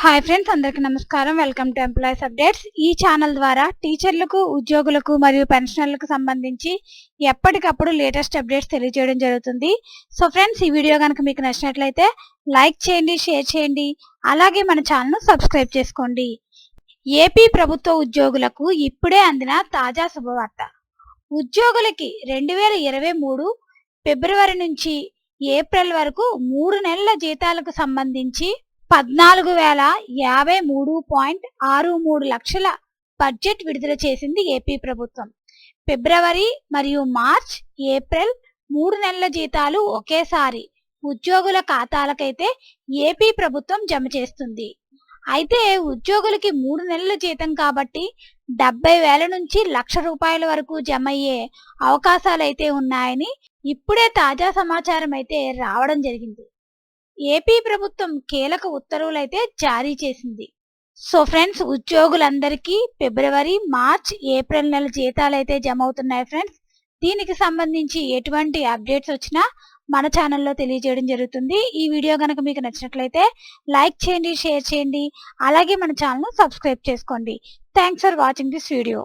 Hi friends అందరికీ నమస్కారం. Welcome to employees updates ఈ ఛానల్ ద్వారా టీచర్లకు ఉద్యోగులకు మరియు పెన్షనర్లకు సంబంధించి ఎప్పటికప్పుడు లేటెస్ట్ అప్డేట్స్ తెలియజేయడం జరుగుతుంది. సో ఫ్రెండ్స్ ఈ వీడియో కనుక మీకు నచ్చినట్లయితే లైక్ చేయండి షేర్ చేయండి. అలాగే మన ఛానల్ను సబ్స్క్రైబ్ చేసుకోండి. ఏపీ ప్రభుత్వ ఉద్యోగులకు ఇప్పుడే అందిన తాజా శుభవార్త. ఉద్యోగులకి రెండు వేల ఇరవై మూడు ఫిబ్రవరి నుంచి ఏప్రిల్ వరకు మూడు నెలల జీతాలకు సంబంధించి పద్నాలుగు వేల యాభై మూడు పాయింట్ ఆరు మూడు లక్షల బడ్జెట్ విడుదల చేసింది ఏపీ ప్రభుత్వం. ఫిబ్రవరి మరియు మార్చ్ ఏప్రిల్ మూడు నెలల జీతాలు ఒకేసారి ఉద్యోగుల ఖాతాలకైతే ఏపీ ప్రభుత్వం జమ చేస్తుంది. అయితే ఉద్యోగులకి మూడు నెలల జీతం కాబట్టి డెబ్బై వేల నుంచి లక్ష రూపాయల వరకు జమ అయ్యే అవకాశాలు అయితే ఉన్నాయని ఇప్పుడే తాజా సమాచారం అయితే రావడం జరిగింది. ఏపీ ప్రభుత్వం కీలక ఉత్తర్వులు అయితే జారీ చేసింది. సో ఫ్రెండ్స్ ఉద్యోగులందరికీ ఫిబ్రవరి మార్చ్ ఏప్రిల్ నెల జీతాలు అయితే జమ అవుతున్నాయి ఫ్రెండ్స్. దీనికి సంబంధించి ఎటువంటి అప్డేట్స్ వచ్చినా మన ఛానల్లో తెలియజేయడం జరుగుతుంది. ఈ వీడియో కనుక మీకు నచ్చినట్లయితే లైక్ చేయండి షేర్ చేయండి. అలాగే మన ఛానల్ను సబ్స్క్రైబ్ చేసుకోండి. Thanks for watching this video.